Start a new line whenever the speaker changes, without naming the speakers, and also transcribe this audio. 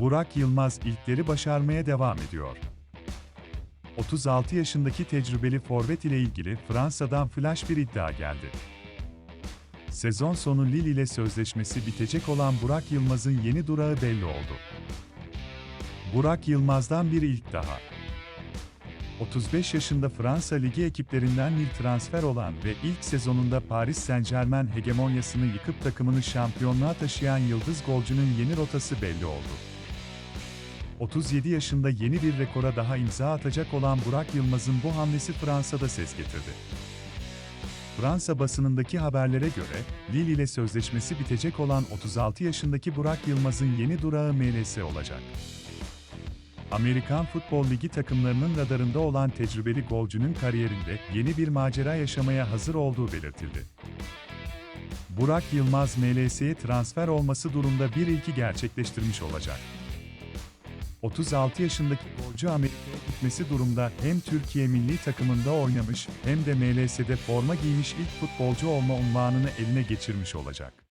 Burak Yılmaz ilkleri başarmaya devam ediyor. 36 yaşındaki tecrübeli forvet ile ilgili Fransa'dan flash bir iddia geldi. Sezon sonu Lille ile sözleşmesi bitecek olan Burak Yılmaz'ın yeni durağı belli oldu. Burak Yılmaz'dan bir ilk daha. 35 yaşında Fransa Ligi ekiplerinden Lille transfer olan ve ilk sezonunda Paris Saint-Germain hegemonyasını yıkıp takımını şampiyonluğa taşıyan yıldız golcünün yeni rotası belli oldu. 37 yaşında yeni bir rekora daha imza atacak olan Burak Yılmaz'ın bu hamlesi Fransa'da ses getirdi. Fransa basınındaki haberlere göre, Lille ile sözleşmesi bitecek olan 36 yaşındaki Burak Yılmaz'ın yeni durağı MLS olacak. Amerikan Futbol Ligi takımlarının radarında olan tecrübeli golcünün kariyerinde yeni bir macera yaşamaya hazır olduğu belirtildi. Burak Yılmaz MLS'ye transfer olması durumda bir ilki gerçekleştirmiş olacak. 36 yaşındaki golcü Amerika'ya gitmesi durumda hem Türkiye milli takımında oynamış hem de MLS'de forma giymiş ilk futbolcu olma unvanını eline geçirmiş olacak.